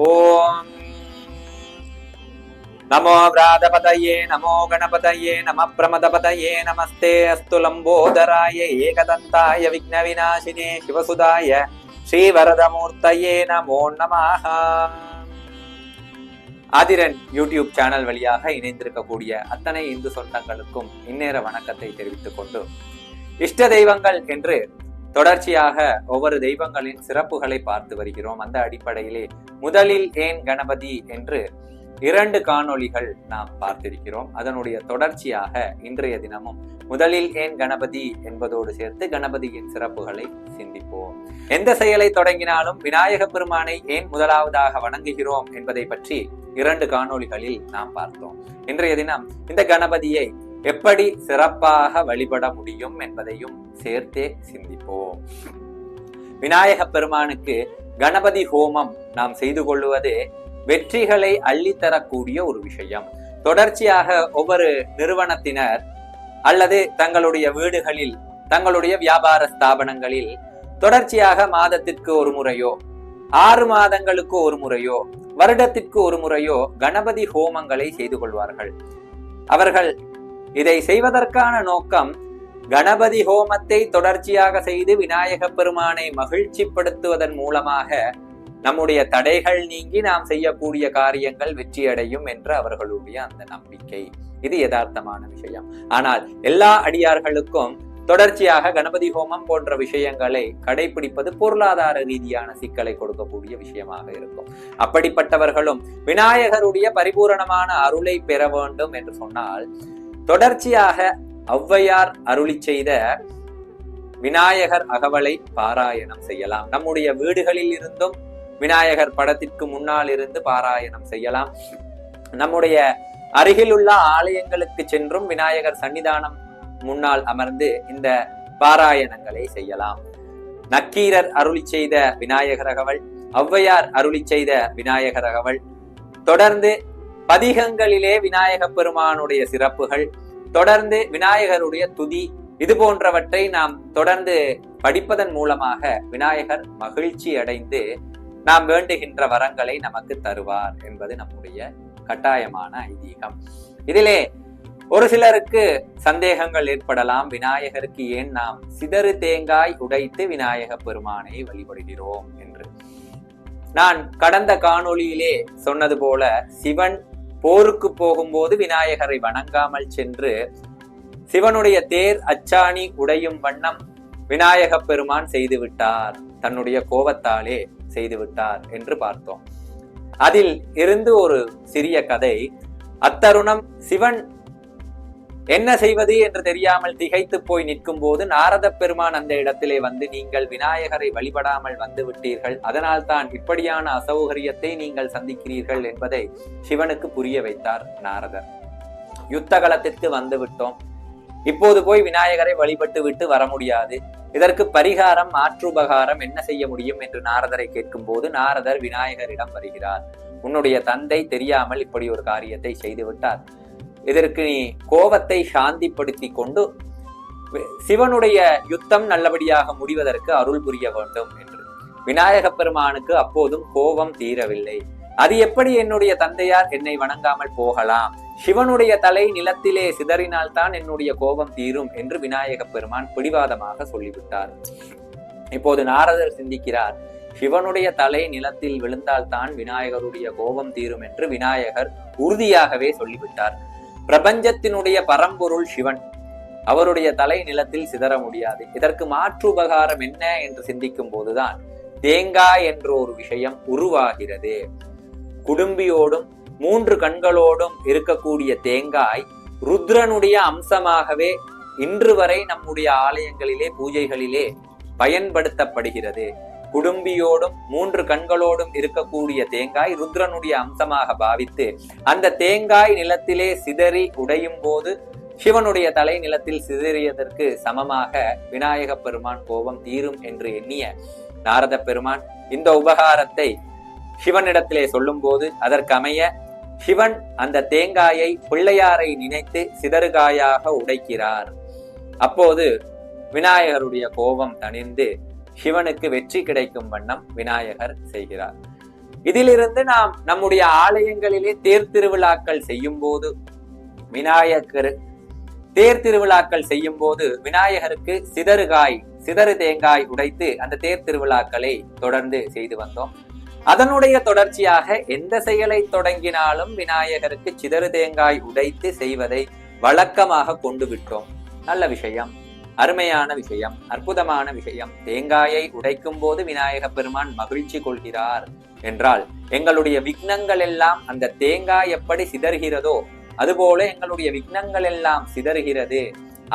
ஓம் நமோ விராதபதயே நமோ கணபதயே நம பிரமதபதயே நமஸ்தே அஸ்து லம்போதராய ஏகதந்தாய விக்ன விநாசினே சிவசுதாய ஸ்ரீவரதமூர்த்தையே நமோ நமாக ஆதிரன் யூடியூப் சேனல் வழியாக இணைந்திருக்கக்கூடிய அத்தனை இந்து சொந்தங்களுக்கும் இந்நேர வணக்கத்தை தெரிவித்துக் கொண்டு இஷ்ட தெய்வங்கள் என்று தொடர்ச்சியாக ஒவ்வொரு தெய்வங்களின் சிறப்புகளை பார்த்து வருகிறோம். அந்த அடிப்படையிலே முதலில் ஏன் கணபதி என்று இரண்டு காணொளிகள் நாம் பார்த்திருக்கிறோம். அதனுடைய தொடர்ச்சியாக இன்றைய தினமும் முதலில் ஏன் கணபதி என்பதோடு சேர்த்து கணபதியின் சிறப்புகளை சிந்திப்போம். எந்த செயலை தொடங்கினாலும் விநாயக பெருமானை ஏன் முதலாவதாக வணங்குகிறோம் என்பதை பற்றி இரண்டு காணொளிகளில் நாம் பார்த்தோம். இன்றைய தினம் இந்த கணபதியை எப்படி சிறப்பாக வழிபட முடியும் என்பதையும் சேர்த்தே சிந்திப்போம். விநாயக பெருமானுக்கு கணபதி ஹோமம் நாம் செய்து கொள்வது வெற்றிகளை அள்ளித்தரக்கூடிய ஒரு விஷயம். தொடர்ச்சியாக ஒவ்வொரு நிறுவனத்தினர் அல்லது தங்களுடைய வீடுகளில் தங்களுடைய வியாபார ஸ்தாபனங்களில் தொடர்ச்சியாக மாதத்திற்கு ஒரு முறையோ ஆறு மாதங்களுக்கு ஒரு முறையோ வருடத்திற்கு ஒரு முறையோ கணபதி ஹோமங்களை செய்து கொள்வார்கள். அவர்கள் இதை செய்வதற்கான நோக்கம் கணபதி ஹோமத்தை தொடர்ச்சியாக செய்து விநாயக பெருமானை மகிழ்ச்சிப்படுத்துவதன் மூலமாக நம்முடைய தடைகள் நீங்கி நாம் செய்யக்கூடிய காரியங்கள் வெற்றியடையும் என்று அவர்களுடைய அந்த நம்பிக்கை. இது யதார்த்தமான விஷயம். ஆனால் எல்லா அடியார்களுக்கும் தொடர்ச்சியாக கணபதி ஹோமம் போன்ற விஷயங்களை கடைபிடிப்பது பொருளாதார ரீதியான சிக்கலை கொடுக்கக்கூடிய விஷயமாக இருக்கும். அப்படிப்பட்டவர்களும் விநாயகருடைய பரிபூரணமான அருளை பெற வேண்டும் என்று சொன்னால் தொடர்ச்சியாக ஔவையார் அருளி செய்த விநாயகர் அகவலை பாராயணம் செய்யலாம். நம்முடைய வீடுகளில் இருந்தும் விநாயகர் படத்திற்கு முன்னால் இருந்து பாராயணம் செய்யலாம். நம்முடைய அருகில் உள்ள ஆலயங்களுக்கு சென்றும் விநாயகர் சன்னிதானம் முன்னால் அமர்ந்து இந்த பாராயணங்களை செய்யலாம். நக்கீரர் அருளி செய்த விநாயகர் அகவல் ஔவையார் அருளி செய்த விநாயகர் அகவல் தொடர்ந்து பதிகங்களிலே விநாயக பெருமானுடைய சிறப்புகள் தொடர்ந்து விநாயகருடைய துதி இது போன்றவற்றை நாம் தொடர்ந்து படிப்பதன் மூலமாக விநாயகர் மகிழ்ச்சி அடைந்து நாம் வேண்டுகின்ற வரங்களை நமக்கு தருவார் என்பது நம்முடைய கட்டாயமான ஐதீகம். இதிலே ஒரு சிலருக்கு சந்தேகங்கள் ஏற்படலாம். விநாயகருக்கு ஏன் நாம் சிதறு தேங்காய் உடைத்து விநாயக பெருமானை வழிபடுகிறோம் என்று. நான் கடந்த காணொளியிலே சொன்னது போல சிவன் போருக்கு போகும்போது விநாயகரை வணங்காமல் சென்று சிவனுடைய தேர் அச்சாணி உடையும் வண்ணம் விநாயக பெருமான் செய்து விட்டார். தன்னுடைய கோபத்தாலே செய்து விட்டார் என்று பார்த்தோம். அதில் இருந்து ஒரு சிறிய கதை. அத்தருணம் சிவன் என்ன செய்வது என்று தெரியாமல் திகைத்து போய் நிற்கும் போது நாரத பெருமான் அந்த இடத்திலே வந்து நீங்கள் விநாயகரை வழிபடாமல் வந்து விட்டீர்கள். அதனால் தான் இப்படியான அசௌகரியத்தை நீங்கள் சந்திக்கிறீர்கள் என்பதை சிவனுக்கு புரிய வைத்தார் நாரதர். யுத்த களத்திற்கு வந்து விட்டோம். இப்போது போய் விநாயகரை வழிபட்டு விட்டு வர முடியாது. இதற்கு பரிகாரம் மாற்றுபகாரம் என்ன செய்ய முடியும் என்று நாரதரை கேட்கும் போது நாரதர் விநாயகரிடம் வருகிறார். உன்னுடைய தந்தை தெரியாமல் இப்படி ஒரு காரியத்தை செய்து விட்டார். இதற்கு நீ கோபத்தை சாந்திப்படுத்தி கொண்டு சிவனுடைய யுத்தம் நல்லபடியாக முடிவதற்கு அருள் புரிய வேண்டும் என்று. விநாயக பெருமானுக்கு அப்போதும் கோபம் தீரவில்லை. அது எப்படி என்னுடைய தந்தையார் என்னை வணங்காமல் போகலாம்? சிவனுடைய தலை நிலத்திலே சிதறினால் தான் என்னுடைய கோபம் தீரும் என்று விநாயக பெருமான் பிடிவாதமாக சொல்லிவிட்டார். இப்போது நாரதர் சிந்திக்கிறார். சிவனுடைய தலை நிலத்தில் விழுந்தால் தான் விநாயகருடைய கோபம் தீரும் என்று விநாயகர் உறுதியாகவே சொல்லிவிட்டார். பிரபஞ்சத்தினுடைய பரம்பொருள் சிவன். அவருடைய தலை நிலத்தில் சிதற முடியாது. இதற்கு மாற்று உபகாரம் என்ன என்று சிந்திக்கும் போதுதான் தேங்காய் என்ற ஒரு விஷயம் உருவாகிறது. குடும்பியோடும் மூன்று கண்களோடும் இருக்கக்கூடிய தேங்காய் ருத்ரனுடைய அம்சமாகவே இன்று வரை நம்முடைய ஆலயங்களிலே பூஜைகளிலே பயன்படுத்தப்படுகிறது. குடும்பியோடும் மூன்று கண்களோடும் இருக்கக்கூடிய தேங்காய் ருத்ரனுடைய அம்சமாக பாவித்து அந்த தேங்காய் நிலத்திலே சிதறி உடையும் போது சிவனுடைய தலை நிலத்தில் சிதறியதற்கு சமமாக விநாயக பெருமான் கோபம் தீரும் என்று எண்ணிய நாரத பெருமான் இந்த உபகாரத்தை சிவனிடத்திலே சொல்லும் போது அதற்கமைய சிவன் அந்த தேங்காயை பிள்ளையாரை நினைத்து சிதறுகாயாக உடைக்கிறார். அப்போது விநாயகருடைய கோபம் தணிந்து சிவனுக்கு வெற்றி கிடைக்கும் வண்ணம் விநாயகர் செய்கிறார். இதிலிருந்து நாம் நம்முடைய ஆலயங்களிலே தேர் திருவிழாக்கள் செய்யும் போது விநாயகர் தேர் திருவிழாக்கள் செய்யும் போது விநாயகருக்கு சிதறுகாய் சிதறு தேங்காய் உடைத்து அந்த தேர் திருவிழாக்களை தொடர்ந்து செய்து வந்தோம். அதனுடைய தொடர்ச்சியாக எந்த செயலை தொடங்கினாலும் விநாயகருக்கு சிதறு தேங்காய் உடைத்து செய்வதை வழக்கமாக கொண்டு விட்டோம். நல்ல விஷயம். அருமையான விஷயம் அற்புதமான விஷயம். தேங்காயை உடைக்கும் போது விநாயக பெருமான் மகிழ்ச்சி கொள்கிறார் என்றால் எங்களுடைய விக்னங்கள் எல்லாம் அந்த தேங்காய் எப்படி சிதறுகிறதோ அதுபோல எங்களுடைய விக்னங்கள் எல்லாம் சிதறுகிறது.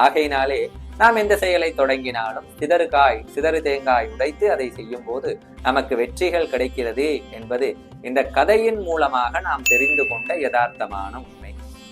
ஆகையினாலே நாம் எந்த செயலை தொடங்கினாலும் சிதறுகாய் சிதறு தேங்காய் உடைத்து அதை செய்யும் போது நமக்கு வெற்றிகள் கிடைக்கிறது என்பது இந்த கதையின் மூலமாக நாம் தெரிந்து கொண்ட யதார்த்தமான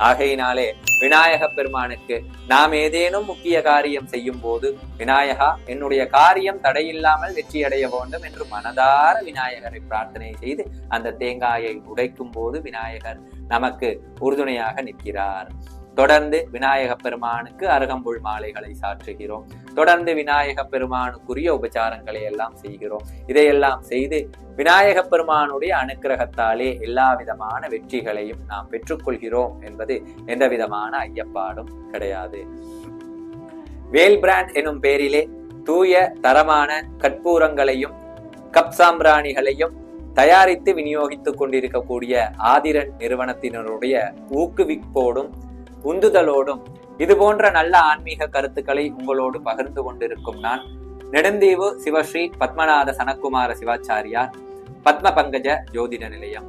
ஆகையினாலே விநாயக பெருமானுக்கு நாம் ஏதேனும் முக்கிய காரியம் செய்யும் போது விநாயகா என்னுடைய காரியம் தடையில்லாமல் வெற்றியடைய வேண்டும் என்று மனதார விநாயகரை பிரார்த்தனை செய்து அந்த தேங்காயை உடைக்கும் போது விநாயகர் நமக்கு உறுதுணையாக நிற்கிறார். தொடர்ந்து விநாயக பெருமானுக்கு அருகம்புல் மாலைகளை சாற்றுகிறோம். தொடர்ந்து விநாயக பெருமானுக்குரிய உபச்சாரங்களை எல்லாம் செய்கிறோம். இதையெல்லாம் செய்து விநாயக பெருமானுடைய அனுக்கிரகத்தாலே எல்லா விதமான வெற்றிகளையும் நாம் பெற்றுக்கொள்கிறோம் என்பது எந்த விதமான ஐயப்பாடும் கிடையாது. வேல் பிராண்ட் எனும் பேரிலே தூய தரமான கற்பூரங்களையும் கப் சாம்பிராணிகளையும் தயாரித்து விநியோகித்துக் கொண்டிருக்கக்கூடிய ஆதிரன் நிறுவனத்தினருடைய ஊக்குவிப்போடும் உந்துதலோடும் இது போன்ற நல்ல ஆன்மீக கருத்துக்களை உங்களோடு பகிர்ந்து கொண்டிருக்கும் நான் நெடுந்தீவு சிவஸ்ரீ பத்மநாத சனக்குமார சிவாச்சாரியார் பத்ம பங்கஜ ஜோதிட நிலையம்.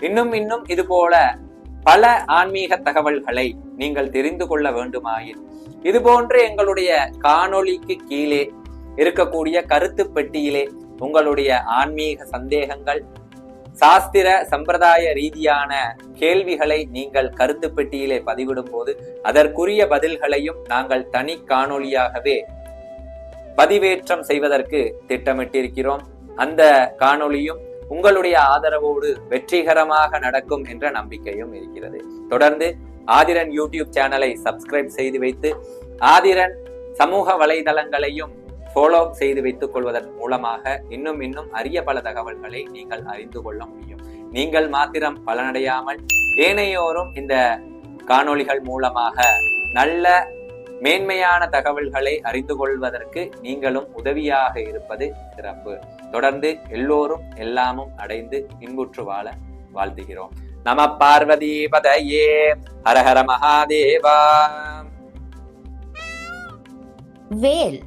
இன்னும் இன்னும் இது போல பல ஆன்மீக தகவல்களை நீங்கள் தெரிந்து கொள்ள வேண்டுமாயின் இது போன்று எங்களுடைய காணொளிக்கு கீழே இருக்கக்கூடிய கருத்து பெட்டியிலே உங்களுடைய ஆன்மீக சந்தேகங்கள் சாஸ்திர சம்பிரதாய ரீதியான கேள்விகளை நீங்கள் கருத்து பெட்டியிலே பதிவிடும் போது அதற்குரிய பதில்களையும் நாங்கள் தனி காணொளியாகவே பதிவேற்றம் செய்வதற்கு திட்டமிட்டிருக்கிறோம். அந்த காணொளியும் உங்களுடைய ஆதரவோடு வெற்றிகரமாக நடக்கும் என்ற நம்பிக்கையும் இருக்கிறது. தொடர்ந்து ஆதிரன் யூடியூப் சேனலை சப்ஸ்கிரைப் செய்து வைத்து ஆதிரன் சமூக வலைதளங்களையும் ஃபாலோ செய்து வைத்துக் கொள்வதன் மூலமாக இன்னும் இன்னும் அரிய பல தகவல்களை நீங்கள் அறிந்து கொள்ள முடியும். நீங்கள் மாத்திரம் பலனடையாமல் ஏனையோரும் இந்த காணொளிகள் மூலமாக நல்ல மேன்மையான தகவல்களை அறிந்து கொள்வதற்கு நீங்களும் உதவியாக இருப்பது சிறப்பு. தொடர்ந்து எல்லோரும் எல்லாமும் அடைந்து இன்புற்று வாழ வாழ்த்துகிறோம். நம பார்வதி பதையே ஹரஹர மகாதேவா. வேல்